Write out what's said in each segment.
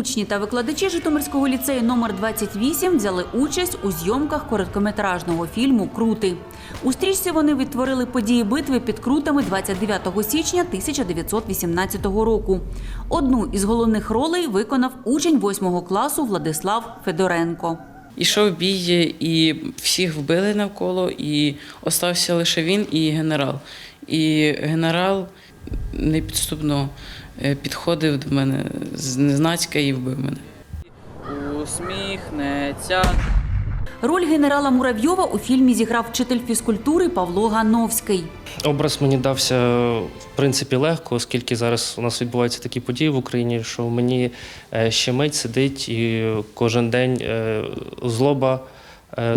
Учні та викладачі Житомирського ліцею номер 28 взяли участь у зйомках короткометражного фільму Крути. У стрічці вони відтворили події битви під крутами 29 січня 1918 року. Одну із головних ролей виконав учень 8 класу Владислав Федоренко. Ішов бій, і всіх вбили навколо, і остався лише він і генерал. І генерал непідступно е, підходив до мене зненацька і вбив мене. Усміхнеться. Роль генерала Муравйова у фільмі зіграв вчитель фізкультури Павло Гановський. Образ мені дався в принципі легко, оскільки зараз у нас відбуваються такі події в Україні, що мені е, щемить сидить і кожен день е, злоба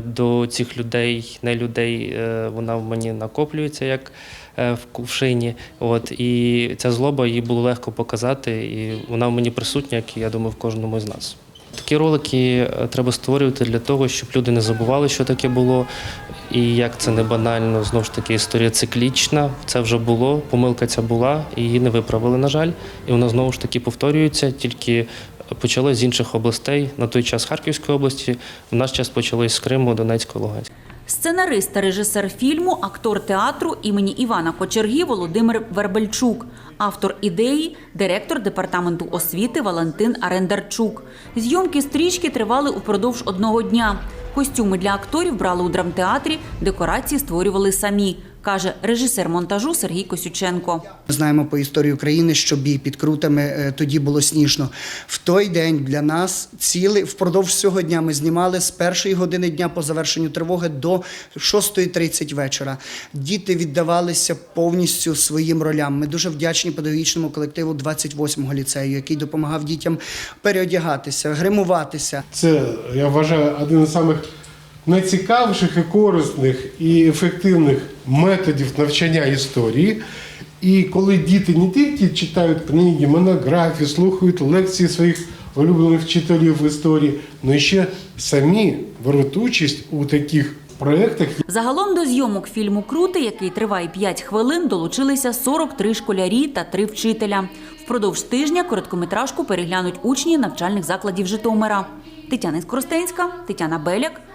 до цих людей, не людей, е, вона в мені накоплюється як е, в кувшині. От і ця злоба її було легко показати, і вона в мені присутня, як я думаю, в кожному з нас. Такі ролики е, треба створювати для того, щоб люди не забували, що таке було. І як це не банально, знову ж таки, історія циклічна. Це вже було, помилка ця була, її не виправили, на жаль. І вона знову ж таки повторюється, тільки почалось з інших областей. На той час Харківської області, в наш час почалось з Криму, Донецької, Луганської. Сценарист та режисер фільму, актор театру імені Івана Кочергі Володимир Вербельчук, автор ідеї, директор департаменту освіти Валентин Арендарчук. Зйомки стрічки тривали упродовж одного дня. Костюми для акторів брали у драмтеатрі, декорації створювали самі, каже режисер монтажу Сергій Косюченко. Ми знаємо по історії України, що бій під крутами е, тоді було сніжно. В той день для нас цілий впродовж цього дня ми знімали з першої години дня по завершенню тривоги до 6.30 вечора. Діти віддавалися повністю своїм ролям. Ми дуже вдячні педагогічному колективу 28-го ліцею, який допомагав дітям переодягатися, гримуватися. Це я вважаю один із самих найцікавіших і корисних і ефективних методів навчання історії. І коли діти не тільки читають книги, монографії, слухають лекції своїх улюблених вчителів в історії, але ще самі беруть участь у таких проєктах, Загалом до зйомок фільму Крути, який триває 5 хвилин, долучилися 43 школярі та 3 вчителя. Впродовж тижня короткометражку переглянуть учні навчальних закладів Житомира. Тетяна Скоростенська, Тетяна Беляк,